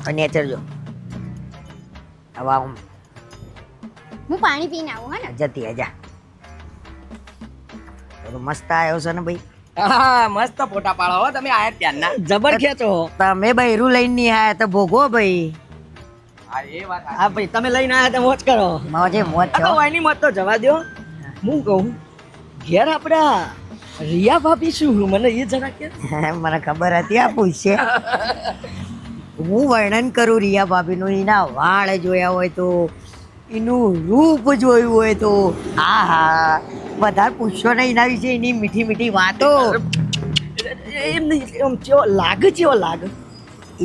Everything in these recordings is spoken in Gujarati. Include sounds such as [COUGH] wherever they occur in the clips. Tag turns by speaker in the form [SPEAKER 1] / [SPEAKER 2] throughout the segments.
[SPEAKER 1] આ નેચર જો હવે હું
[SPEAKER 2] હું પાણી પીને આવું હા ને?
[SPEAKER 1] જતી આજા તો મસ્ત આવ્યો છે ને ભાઈ?
[SPEAKER 3] હા મસ્ત ફોટા પાડો હો તમે આયા ત્યારના
[SPEAKER 4] જબર ખેંચો
[SPEAKER 1] તમે બૈરું લઈને નહીં આયા તો ભોગો ભાઈ.
[SPEAKER 3] હા એ વાત
[SPEAKER 4] હા ભાઈ તમે લઈને આયા તો મોજ કરો.
[SPEAKER 1] મોજે મોજ
[SPEAKER 4] તો વાયની મત તો જવા દો હું કહું ઘેર આપડા રિયા ભાભી શું? મને એ જરા કે. [LAUGHS]
[SPEAKER 1] મને ખબર હતી આ પૂછશે. [LAUGHS] હું વર્ણન કરું રિયા ભાભીનું એના વાળ જોયા હોય તો એનું રૂપ જોયું હોય તો હા હા વધારે પૂછશો ને એના વિશે એની મીઠી મીઠી વાતો.
[SPEAKER 4] એમ નહીં આમ ચેવો લાગે ચેવો લાગે.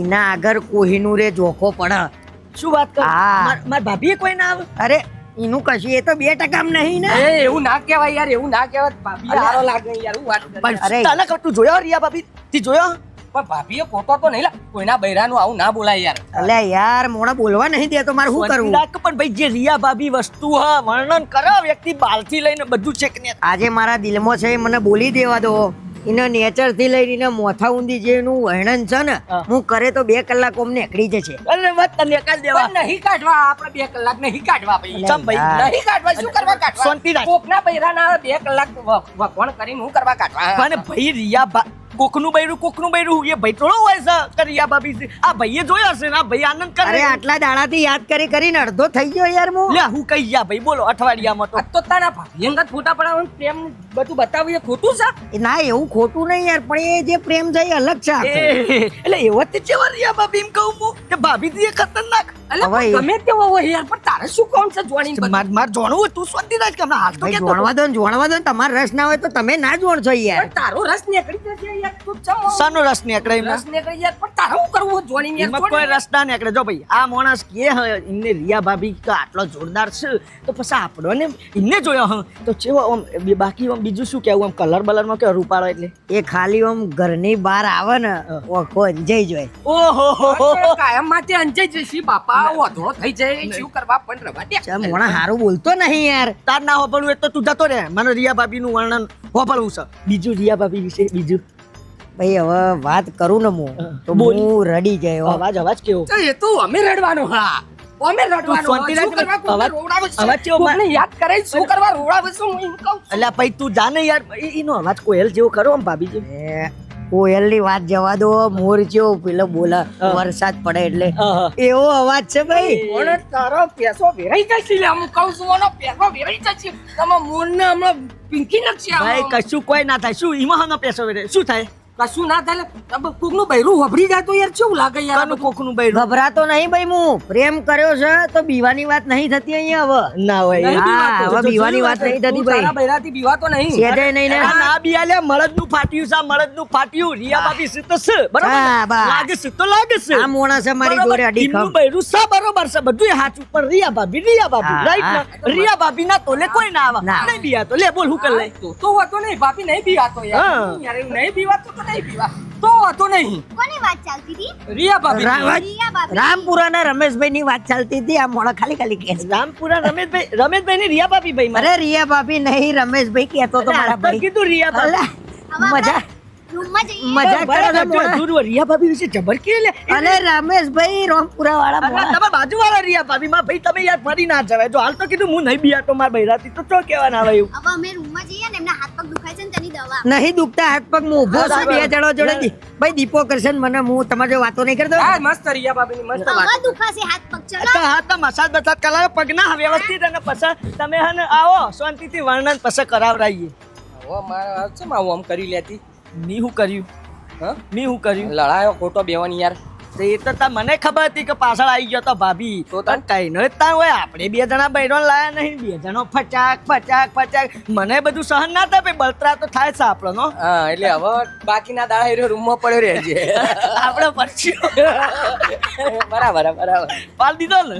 [SPEAKER 1] એના આગળ કોહિનૂરે જોખો પડે.
[SPEAKER 4] શું વાત કરો?
[SPEAKER 1] હા.
[SPEAKER 4] માર ભાભીએ કોઈ ના આવે?
[SPEAKER 1] અરે એનું કશું એ તો બે ટકામ નહીં ને.
[SPEAKER 3] એ એવું ના કહેવાય યાર એવું ના કહેવાય. ભાભી. હારો લાગે યાર હું વાત કરી.
[SPEAKER 1] અરે.
[SPEAKER 4] તને કટું જોયો રિયા ભાભી? તી જોયો?
[SPEAKER 3] પણ ભાભીએ તો નહીં કોઈના બૈરાનું આવું ના બોલાય યાર.
[SPEAKER 1] અલ્યા યાર મોણા બોલવા નહીં દેતો મારે શું કરવું?
[SPEAKER 4] રાખ પણ ભાઈ જે રિયા ભાભી વસ્તુ હા વર્ણન કરે વ્યક્તિ બાલથી લઈને બધું છે કે
[SPEAKER 1] આજે મારા દિલમાં છે મને બોલી દેવા દો. એના નેચરથી લઈને એના મોથા ઊંધી જે એનું વર્ણન છે ને
[SPEAKER 4] હું.
[SPEAKER 1] કરે તો બે કલાક ઓમ નીકળી જશે.
[SPEAKER 4] અરે વાત તને કાલ દેવા.
[SPEAKER 3] નહીં કાઢવા આપણે બે કલાક નહીં કાઢવા ભાઈ.
[SPEAKER 4] ચમ ભાઈ,
[SPEAKER 3] નહીં કાઢવા શું કરવા કાઢવા?
[SPEAKER 4] શાંતિ રાખ.
[SPEAKER 3] કોકના બૈરાના બે કલાક વખવાણ કરીને હું કરવા કાઢવા
[SPEAKER 4] અને ભાઈ રિયા કોકનું બૈરું કોકનું બૈરું. એ ભાઈ થોડો હોય છે કે રિયા ભાભી આ ભાઈએ જોયો હશે ને આ ભાઈ આનંદ કરે
[SPEAKER 1] અરે આટલા દાડાથી યાદ કરી કરીને અડધો થઈ ગયો યાર હું.
[SPEAKER 4] લે હું કઈ ગયા ભાઈ બોલો અઠવાડિયામાં તો.
[SPEAKER 3] તો તારા અંગત ફોટા પડાવવાનું પ્રેમ બધું બતાવ્યું એ ખોટું છે?
[SPEAKER 1] ના એવું ખોટું નહીં યાર પણ એ જે પ્રેમ છે એ અલગ છે
[SPEAKER 4] એટલે એવો જ ચેવા રિયા ભાભી એમ કહું હું? કે ભાભી થી એ ખતરનાક.
[SPEAKER 3] પણ ગમે તેવો હોય યાર પણ તારે શું કોણ છે બધું?
[SPEAKER 4] માર માર જાણવું તું શાંતિ રાખ કે હમણાં હાલ તો
[SPEAKER 1] ભાઈ જોણવા દો ને જોણવા દો ને તમારે રસ ના હોય તો તમે ના જોણશો યાર.
[SPEAKER 3] તારો રસ નીકળી જશે યાર ચમ
[SPEAKER 4] શાનો રસ નીકળે એમાં?
[SPEAKER 3] રસ નીકળી જાય પણ તારે શું કરવું જોવાની યાર?
[SPEAKER 4] કોઈ રસ ના નીકળે. જો ભાઈ આ માણસ કે હ, એમને રિયા ભાભી તો આટલો જોરદાર છે તો પછી આપણો ને એમને જોયો હ. તો ચેવો આમ બાકી આમ બીજું શું કેવું આમ કલર બલરમાં કે રૂપાળો એટલે?
[SPEAKER 1] એ ખાલી આમ ઘરની બહાર આવે ને ઓખો અંજાઈ જોય
[SPEAKER 4] ઓહો હો હો હો.
[SPEAKER 3] કાયમ માટે અંજાઈ જશે બાપા? વધો થઈ જાય શું કરવા પણ રવા દે.
[SPEAKER 1] ચમ મોણા હારું બોલતો નહીં યાર.
[SPEAKER 4] તાર ના હોપડવું એ તો તું જતો રે મને રિયા ભાભી નું વર્ણન હોપડવું છે. બીજું રિયા ભાભી વિશે બીજું?
[SPEAKER 1] ભાઈ હવે વાત કરું ને હું તો
[SPEAKER 4] બોલ.
[SPEAKER 1] હું રડી ગયો.
[SPEAKER 4] અવાજ અવાજ કેવો?
[SPEAKER 3] એ તો અમે રડવાનું હા. અમે રડવાનું
[SPEAKER 4] શાંતિ
[SPEAKER 3] શું
[SPEAKER 4] રાખ
[SPEAKER 3] કરવા
[SPEAKER 4] અવાજ- કેવો માર-
[SPEAKER 3] યાદ કરે શું કરવા રોવડાવું છું હું કહું
[SPEAKER 4] એટલે ભાઈ તું જાને યાર એનો અવાજ કોયલ જેવો આમ
[SPEAKER 1] ની વાત જવા દો મોર જેવો પેલો બોલા વરસાદ પડે એટલે. એવો અવાજ છે ભાઈ.
[SPEAKER 3] તારો પેસો વેરાઈ જશે હું કહું છું એનો પેસો વેરાઈ જશે. તમે મોરને હમણાં પિંકી નાખશે
[SPEAKER 4] ભાઈ કશું કોઈ ના થાય. શું એમાં પેસો વેરાય શું થાય?
[SPEAKER 3] કશું ના થાય કોકનું બૈરું વભરી જાય તો યાર કેવું લાગે યાર
[SPEAKER 4] કોકનું બૈરું?
[SPEAKER 1] ગભરાતો નહીં ભાઈ હું પ્રેમ કર્યો છે તો બીવાની વાત નહીં થતી અહીંયા હવે.
[SPEAKER 4] ના હોય.
[SPEAKER 3] નહીં
[SPEAKER 1] હા, હવે બીવાની વાત નહીં થતી
[SPEAKER 3] તું
[SPEAKER 1] ભાઈ.
[SPEAKER 3] બૈરાથી બીવાતો નહીં.
[SPEAKER 1] સેજે નહીં ને.
[SPEAKER 4] ના બી મળદનું ફાટ્યું છે આ મળદનું ફાટ્યું. રિયા બાપી છે તો છે બરોબર ને? લાગે છે તો લાગે છે.
[SPEAKER 1] આ મોણસ મારી
[SPEAKER 4] બરોબર?
[SPEAKER 1] જોડે અડી
[SPEAKER 4] ખમ. બૈરું છે બરોબર છે. બધું હાચું પણ રિયા ભાભી રિયા ભાભી રાઈટ. રિયા ભાભી ના તોલે કોઈ ના આવે. નહીં બિયા તો લે બોલ હું કર લઈ
[SPEAKER 3] તો તો વાતો નહીં. બાપી નહીં બીવાતો યાર. યાર નહીં બીવાતો તો નહીં બીવા તો વાતો નહીં.
[SPEAKER 2] કોની વાત ચાલતી હતી?
[SPEAKER 3] રિયા ભાભી.
[SPEAKER 2] રિયા ભાભી.
[SPEAKER 1] રામપુરા ના રમેશભાઈ ની વાત ચાલતી હતી. આ મોણા ખાલી ખાલી કે
[SPEAKER 4] રામપુરા રમેશભાઈ રમેશભાઈ ની રિયા ભાભી ભાઈ મારે.
[SPEAKER 1] અરે રિયા ભાભી નહીં રમેશભાઈ કેતો તો મારા ભાઈ.
[SPEAKER 4] કીધું રિયા ભાભી.
[SPEAKER 1] મજા
[SPEAKER 2] આપણે રૂમમાં જઈએ
[SPEAKER 1] મજા કરો છો
[SPEAKER 4] બરાબર,
[SPEAKER 1] મોણા.
[SPEAKER 4] જો, જો, રિયા ભાભી વિશે જબર કે લે?
[SPEAKER 1] અરે રમેશભાઈ રામપુરા વાળા
[SPEAKER 4] અરે,
[SPEAKER 1] મોણા.
[SPEAKER 4] તમારા બાજુવાળા રિયા ભાભી માં ભાઈ તમે યાર ફરી ના જવાય. જો હાલ તો કીધું હું નહીં બિયાતો માર તો ચો કેવા ના આવે એવું?
[SPEAKER 2] હવે અમે રૂમમાં જઈએ ને એમના હાથ પગ દુખાય છે ને તેની દવા.
[SPEAKER 1] નહીં દુખતા હાથ પગ હું ઊભો છું બે જણો જોડે ભાઈ દીપો કરશે મને હું તમારે વાતો નહીં કરતો.
[SPEAKER 3] હા મસ્ત રિયા મસ્ત
[SPEAKER 2] હવે
[SPEAKER 3] વાત.
[SPEAKER 2] દુખાશે હાથ પગ ચલો.
[SPEAKER 4] તો હા તો મસાજ બસાજ કરાવો પગના વ્યવસ્થિત અને પછી તમે હે ને આવો શાંતિથી વર્ણન પછી કરાવરાઈએ.
[SPEAKER 3] હવે મારે છે આવું આમ કરી લેતી.
[SPEAKER 4] મી હું કર્યું?
[SPEAKER 3] હા?
[SPEAKER 4] મી હું કર્યું?
[SPEAKER 3] લડાયો ખોટો બેવાની યાર.
[SPEAKER 4] તો એ તો તા મને ખબર હતી કે પાછળ આવી ગયો તો ભાભી.
[SPEAKER 3] તો
[SPEAKER 4] તો? કઈ નો તા હોય આપણે બે જણા બૈરો લાયા નહીં બે જણો ફચાક ફચાક ફચાક. મને બધું સહન ના થાય બળતરા તો થાય છે આપણો નો?
[SPEAKER 3] હા એટલે હવે બાકીના દાડા એ રૂમમાં પડ્યો રહેજે. [LAUGHS]
[SPEAKER 4] આપણે પરસ્યો [LAUGHS]
[SPEAKER 3] બરાબર બરાબર.
[SPEAKER 4] પાલ દીધો ને?